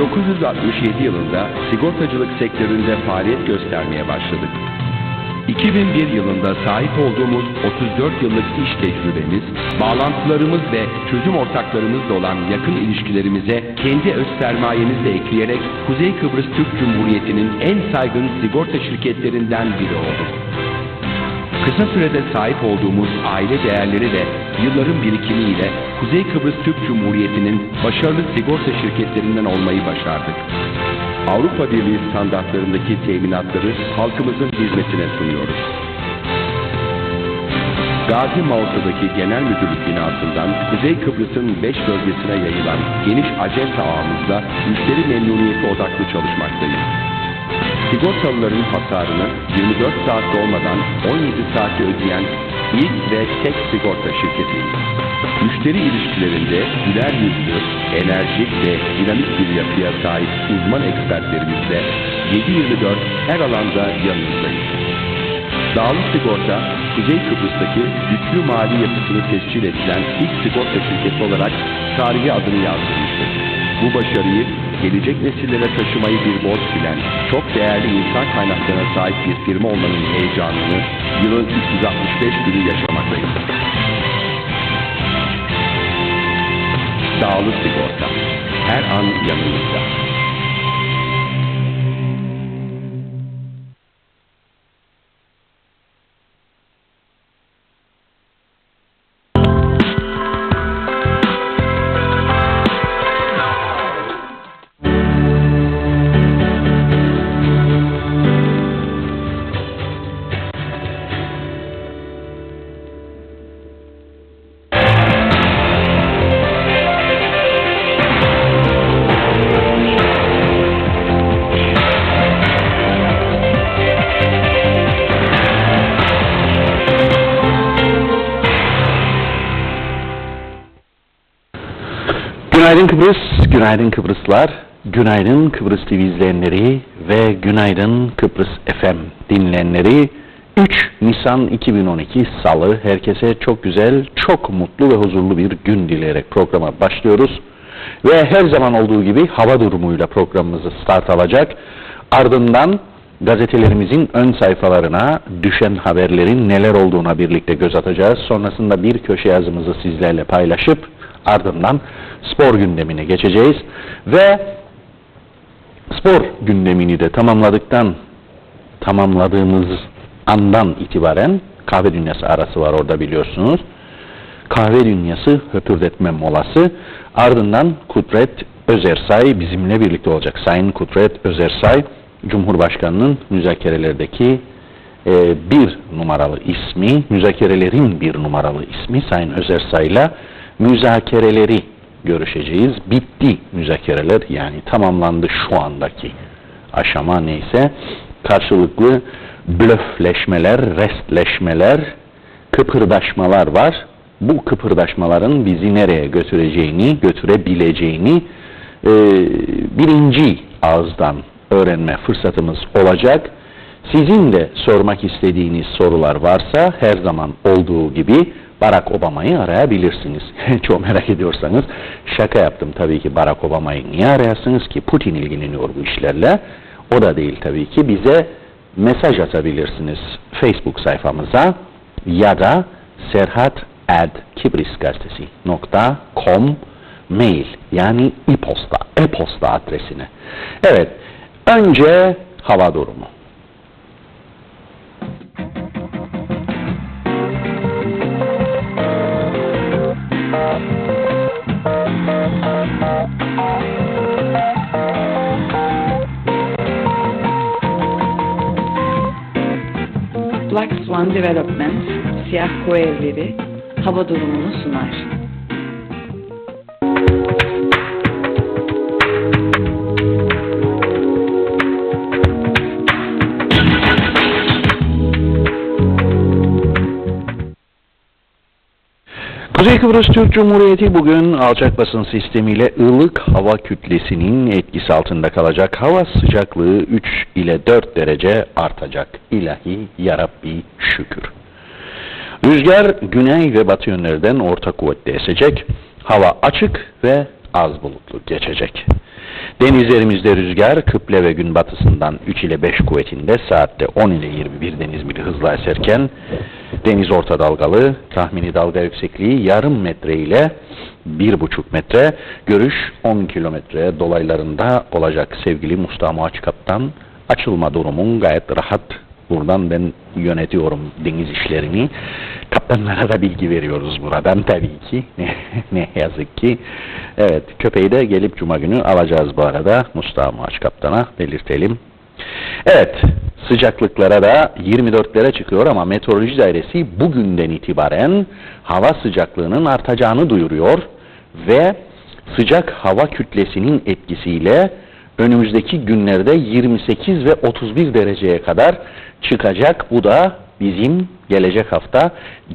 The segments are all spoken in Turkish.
1967 yılında sigortacılık sektöründe faaliyet göstermeye başladık. 2001 yılında sahip olduğumuz 34 yıllık iş tecrübemiz, bağlantılarımız ve çözüm ortaklarımızla olan yakın ilişkilerimize kendi öz sermayemizle ekleyerek Kuzey Kıbrıs Türk Cumhuriyeti'nin en saygın sigorta şirketlerinden biri olduk. Kısa sürede sahip olduğumuz aile değerleri ve yılların birikimiyle Kuzey Kıbrıs Türk Cumhuriyeti'nin başarılı sigorta şirketlerinden olmayı başardık. Avrupa Birliği standartlarındaki teminatları halkımızın hizmetine sunuyoruz. Gazi Mağaza'daki genel müdürlük binasından Kuzey Kıbrıs'ın 5 bölgesine yayılan geniş acenta ağımızla müşteri memnuniyeti odaklı çalışmaktayız. Sigortalıların hasarını 24 saat olmadan 17 saatte ödeyen ilk ve tek sigorta şirketiyiz. Müşteri ilişkilerinde güler yüzlü, enerjik ve dinamik bir yapıya sahip uzman ekspertlerimizle 7-24 her alanda yanınızdayız. Dağlı Sigorta, Kuzey Kıbrıs'taki güçlü mali yapısını tescil edilen ilk sigorta şirketi olarak tarihi adını yazdırmıştır. Bu başarıyı gelecek nesillere taşımayı bir borç bilen, çok değerli insan kaynaklarına sahip bir firma olmanın heyecanını yılın 365 günü yaşamaktayız. Dağlı Sigorta, her an yanınızda. Günaydın Kıbrıs, günaydın Kıbrıslar, günaydın Kıbrıs TV izleyenleri ve günaydın Kıbrıs FM dinleyenleri. 3 Nisan 2012 Salı herkese çok güzel, çok mutlu ve huzurlu bir gün dileyerek programa başlıyoruz. Ve her zaman olduğu gibi hava durumuyla programımızı start alacak. Ardından gazetelerimizin ön sayfalarına düşen haberlerin neler olduğuna birlikte göz atacağız. Sonrasında bir köşe yazımızı sizlerle paylaşıp ardından spor gündemine geçeceğiz. Ve spor gündemini de tamamladıktan tamamladığımız andan itibaren kahve dünyası arası var orada biliyorsunuz. Kahve dünyası höpürdetme molası. Ardından Kudret Özersay bizimle birlikte olacak. Sayın Kudret Özersay Cumhurbaşkanı'nın müzakerelerdeki e, bir numaralı ismi, müzakerelerin bir numaralı ismi Sayın Özersay'la müzakereleri görüşeceğiz. Bitti müzakereler yani tamamlandı şu andaki aşama neyse. Karşılıklı blöfleşmeler, restleşmeler, kıpırdaşmalar var. Bu kıpırdaşmaların bizi nereye götüreceğini, götürebileceğini e, birinci ağızdan öğrenme fırsatımız olacak. Sizin de sormak istediğiniz sorular varsa her zaman olduğu gibi Barack Obama'yı arayabilirsiniz. Çok merak ediyorsanız şaka yaptım tabii ki Barack Obama'yı niye arayasınız ki Putin ilgileniyor bu işlerle. O da değil tabii ki bize mesaj atabilirsiniz Facebook sayfamıza ya da serhat at kibrisgazetesi.com mail yani e-posta, e-posta adresine. Evet, önce hava durumu. Development, Siyah Koyu Evleri, hava durumunu sunar. Kıbrıs Türk Cumhuriyeti bugün alçak basın sistemiyle ılık hava kütlesinin etkisi altında kalacak. Hava sıcaklığı 3 ile 4 derece artacak. İlahi yarabbi şükür. Rüzgar güney ve batı yönlerden orta kuvvette esecek. Hava açık ve az bulutlu geçecek. Denizlerimizde rüzgar kıble ve gün batısından 3 ile 5 kuvvetinde saatte 10 ile 21 deniz mili hızla eserken deniz orta dalgalı tahmini dalga yüksekliği yarım metre ile 1,5 metre görüş 10 kilometre dolaylarında olacak sevgili Mustafa Muaç Kaptan açılma durumun gayet rahat Buradan ben yönetiyorum deniz işlerini. Kaptanlara da bilgi veriyoruz buradan tabii ki. ne yazık ki. Evet köpeği de gelip cuma günü alacağız bu arada. Mustafa Muaç Kaptan'a belirtelim. Evet sıcaklıklara da 24'lere çıkıyor ama meteoroloji dairesi bugünden itibaren hava sıcaklığının artacağını duyuruyor ve sıcak hava kütlesinin etkisiyle önümüzdeki günlerde 28 ve 31 dereceye kadar çıkacak. Bu da bizim gelecek hafta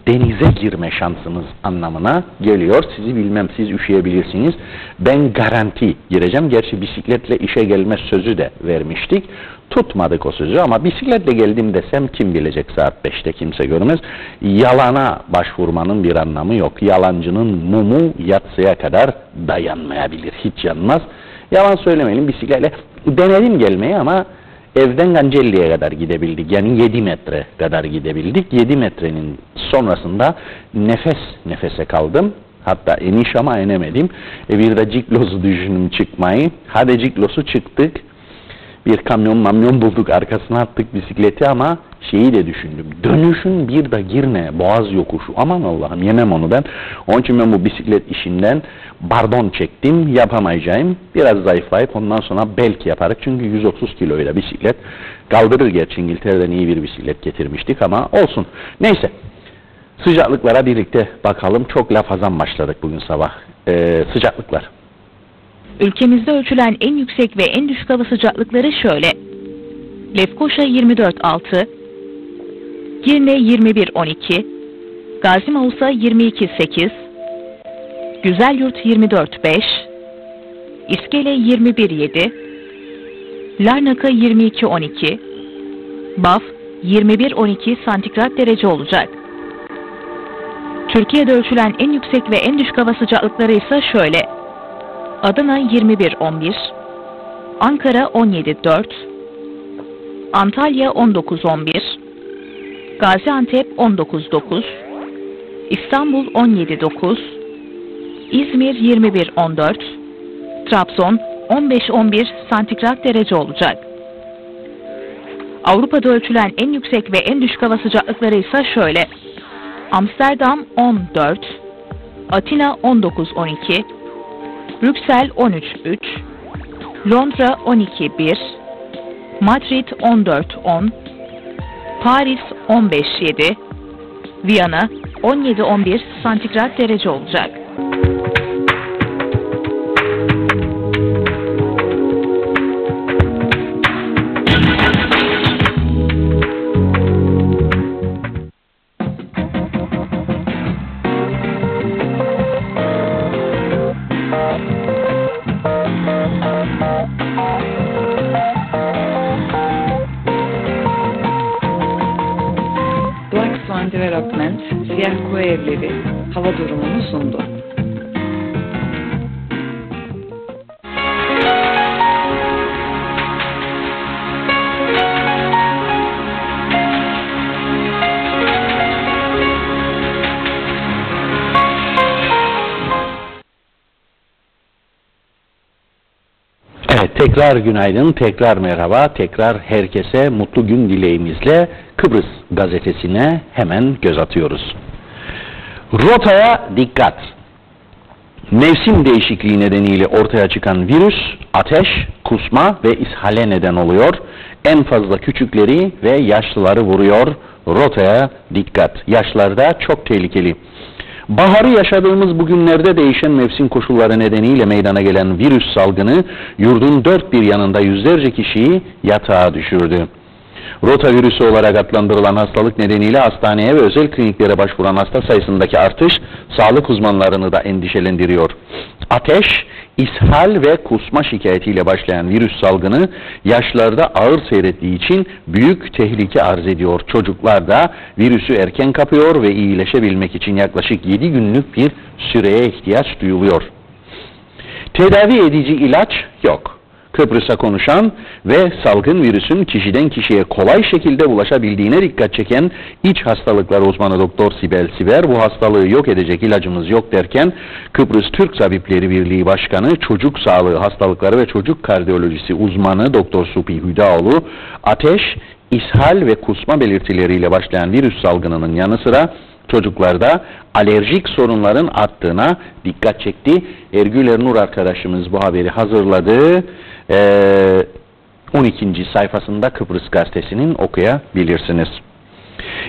denize girme şansımız anlamına geliyor. Sizi bilmem siz üşüyebilirsiniz. Ben garanti gireceğim. Gerçi bisikletle işe gelme sözü de vermiştik. Tutmadık o sözü ama bisikletle geldim desem kim bilecek saat 5'te kimse görmez. Yalana başvurmanın bir anlamı yok. Yalancının mumu yatsıya kadar dayanmayabilir. Hiç yanmaz. Yalan söylemeyelim bisikletle denedim gelmeyi ama evden Gancelli'ye kadar gidebildik. Yani 7 metre kadar gidebildik. 7 metrenin sonrasında nefes nefese kaldım. Hatta eniş ama inemedim. E bir de ciklosu düşündüm çıkmayı. Hadi ciklosu çıktık. Bir kamyon mamyon bulduk arkasına attık bisikleti ama şeyi de düşündüm. Dönüşün bir de girne boğaz yokuşu. Aman Allah'ım yemem onu ben. Onun için ben bu bisiklet işinden bardon çektim. Yapamayacağım. Biraz zayıflayıp ondan sonra belki yaparız. Çünkü 130 kiloyla bisiklet kaldırır gerçi İngiltere'den iyi bir bisiklet getirmiştik ama olsun. Neyse. Sıcaklıklara birlikte bakalım. Çok laf azam başladık bugün sabah. Ee, sıcaklıklar. Ülkemizde ölçülen en yüksek ve en düşük hava sıcaklıkları şöyle. Lefkoşa 24.6, Girne 21.12, Gazi Mausa 22.8, Güzelyurt 24.5, İskele 21.7, Larnaka 22.12, Baf 21.12 santigrat derece olacak. Türkiye'de ölçülen en yüksek ve en düşük hava sıcaklıkları ise şöyle. Adana 21-11, Ankara 17-4, Antalya 19-11, Gaziantep 19-9, İstanbul 17-9, İzmir 21-14, Trabzon 15-11 santigrat derece olacak. Avrupa'da ölçülen en yüksek ve en düşük hava sıcaklıkları ise şöyle. Amsterdam 14, Atina 19-12, Brüksel 13-3, Londra 12-1, Madrid 14-10, Paris 15-7, Viyana 17-11 santigrat derece olacak. Siyah Koyu Evleri hava durumunu sundu. Evet tekrar günaydın, tekrar merhaba, tekrar herkese mutlu gün dileğimizle Kıbrıs gazetesine hemen göz atıyoruz. Rotaya dikkat. Mevsim değişikliği nedeniyle ortaya çıkan virüs ateş, kusma ve ishale neden oluyor. En fazla küçükleri ve yaşlıları vuruyor. Rotaya dikkat. Yaşlarda çok tehlikeli. Baharı yaşadığımız bu günlerde değişen mevsim koşulları nedeniyle meydana gelen virüs salgını yurdun dört bir yanında yüzlerce kişiyi yatağa düşürdü. Rota virüsü olarak adlandırılan hastalık nedeniyle hastaneye ve özel kliniklere başvuran hasta sayısındaki artış sağlık uzmanlarını da endişelendiriyor. Ateş, ishal ve kusma şikayetiyle başlayan virüs salgını yaşlarda ağır seyrettiği için büyük tehlike arz ediyor. Çocuklar da virüsü erken kapıyor ve iyileşebilmek için yaklaşık 7 günlük bir süreye ihtiyaç duyuluyor. Tedavi edici ilaç yok. Kıbrıs'a konuşan ve salgın virüsün kişiden kişiye kolay şekilde ulaşabildiğine dikkat çeken iç hastalıklar uzmanı Doktor Sibel Siber bu hastalığı yok edecek ilacımız yok derken Kıbrıs Türk Tabipleri Birliği Başkanı Çocuk Sağlığı Hastalıkları ve Çocuk Kardiyolojisi uzmanı Doktor Supi Hüdaoğlu ateş, ishal ve kusma belirtileriyle başlayan virüs salgınının yanı sıra çocuklarda alerjik sorunların arttığına dikkat çekti. Ergüler Nur arkadaşımız bu haberi hazırladı. Ee, 12. sayfasında Kıbrıs Gazetesi'nin okuyabilirsiniz.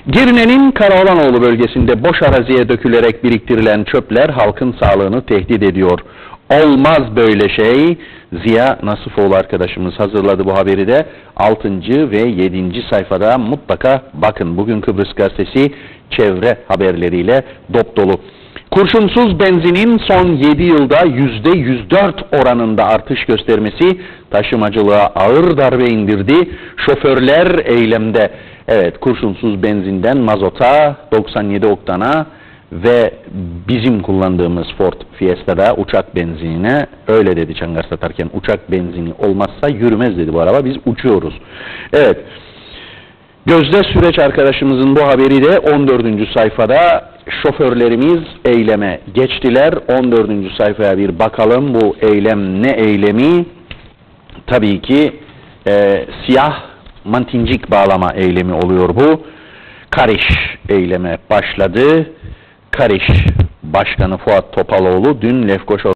Girne'nin Karaolanoğlu bölgesinde boş araziye dökülerek biriktirilen çöpler halkın sağlığını tehdit ediyor. Olmaz böyle şey. Ziya Nasifoğlu arkadaşımız hazırladı bu haberi de 6. ve 7. sayfada mutlaka bakın. Bugün Kıbrıs Gazetesi çevre haberleriyle dop dolu. Kurşunsuz benzinin son 7 yılda %104 oranında artış göstermesi taşımacılığa ağır darbe indirdi. Şoförler eylemde. Evet kurşunsuz benzinden mazota, 97 oktana ve bizim kullandığımız Ford Fiesta'da uçak benzinine öyle dedi Çangar satarken uçak benzini olmazsa yürümez dedi bu araba biz uçuyoruz. Evet. Gözde Süreç arkadaşımızın bu haberi de 14. sayfada şoförlerimiz eyleme geçtiler. 14. sayfaya bir bakalım bu eylem ne eylemi? Tabii ki e, siyah mantincik bağlama eylemi oluyor bu. Kariş eyleme başladı. Kariş Başkanı Fuat Topaloğlu dün Lefkoşa